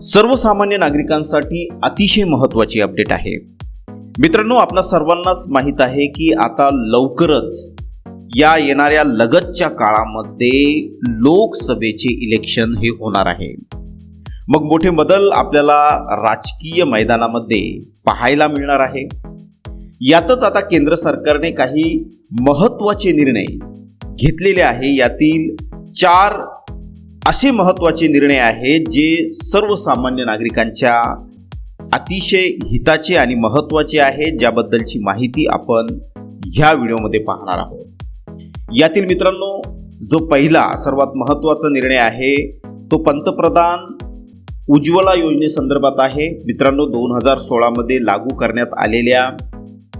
सर्वसामान्य नागरिकांसाठी अतिशय महत्त्वाची अपडेट आहे. मित्रांनो आपणा सर्वांनाच माहीत आहे की आता लवकरच या येणाऱ्या लगतच्या काळामध्ये लोकसभेचे इलेक्शन हे होणार आहे. मग मोठे बदल आपल्याला राजकीय मैदानामध्ये पाहायला मिळणार आहे. यातच आता केंद्र सरकारने काही महत्त्वाचे निर्णय घेतलेले आहे. यातील चार असे महत्त्वाचे निर्णय आहेत जे सर्वसामान्य नागरिकांच्या अतिशय हिताचे आणि महत्त्वाचे आहेत ज्याबद्दलची माहिती आपण ह्या व्हिडिओमध्ये पाहणार आहोत. यातील मित्रांनो जो पहिला सर्वात महत्त्वाचा निर्णय आहे तो पंतप्रधान उज्ज्वला योजनेसंदर्भात आहे. मित्रांनो दोन हजार सोळामध्ये लागू करण्यात आलेल्या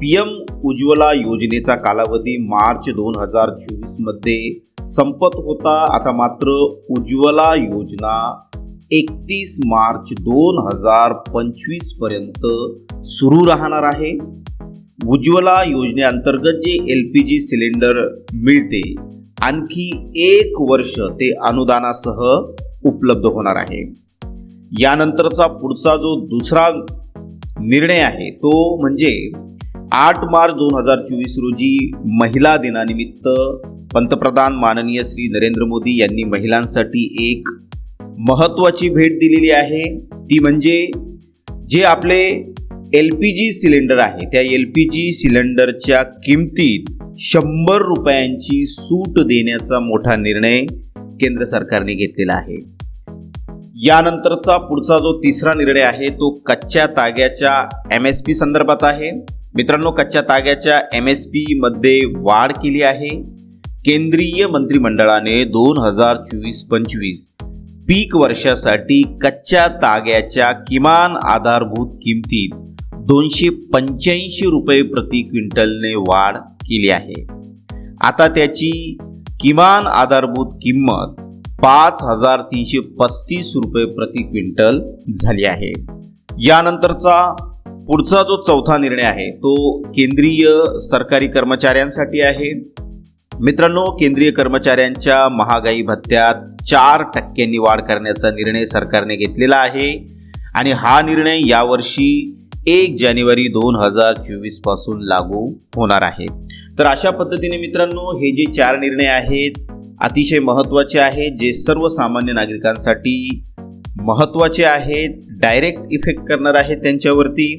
पी एम उज्ज्वला योजनेचा कालावधी मार्च दोन हजार चोवीसमध्ये संपत होता आता मात्र उज्ज्वला योजना. एकतीस मार्च दोन हजार पंचवीसपर्यंत सुरू राहणार आहे. उज्ज्वला योजनेअंतर्गत J L P G cylinder मिळते आणखी एक वर्ष ते अनुदानासह उपलब्ध होणार आहे. यानंतरचा पुढचा जो दुसरा निर्णय आहे तो म्हणजे आठ मार्च दोन हजार चोवीस रोजी महिला दिनानिमित्त पंतप्रधान माननीय श्री नरेंद्र मोदी यांनी महिलांसाठी एक महत्त्वाची भेट दिलेली आहे. ती म्हणजे जे आपले एल पी जी सिलेंडर आहे त्या एल पी जी सिलेंडरच्या किमतीत शंभर रुपयांची सूट देण्याचा मोठा निर्णय केंद्र सरकारने घेतलेला आहे. यानंतरचा पुढचा जो तिसरा निर्णय आहे तो कच्च्या ताग्याच्या एम एस पी संदर्भात आहे. मित्रांनो कच्च्या ताग्याच्या एम एस पी मध्ये वाढ केली आहे. केंद्रीय मंत्रिमंडळाने दोन हजार चोवीस पंचवीस पीक वर्षासाठी कच्च्या ताग्याच्या किमान आधारभूत किमतीत दोनशे पंच्याऐंशी रुपये प्रति क्विंटलने वाढ केली आहे. आता त्याची किमान आधारभूत किंमत पाच हजार तीनशे पस्तीस रुपये प्रति क्विंटल झाली आहे. यानंतरचा पुढचा जो चौथा निर्णय आहे तो केंद्रीय सरकारी कर्मचाऱ्यांसाठी आहे. मित्रांनो केंद्रीय कर्मचाऱ्यांच्या महागाई भत्त्यात चार टक्क्यांनी वाढ करण्याचा निर्णय सरकारने घेतलेला आहे. आणि हा निर्णय यावर्षी एक जानेवारी दोन हजार चोवीसपासून लागू होणार आहे. तर अशा पद्धतीने मित्रांनो हे जे चार निर्णय आहेत अतिशय महत्त्वाचे आहेत जे सर्वसामान्य नागरिकांसाठी महत्त्वाचे आहेत डायरेक्ट इफेक्ट करणार आहेत त्यांच्यावरती.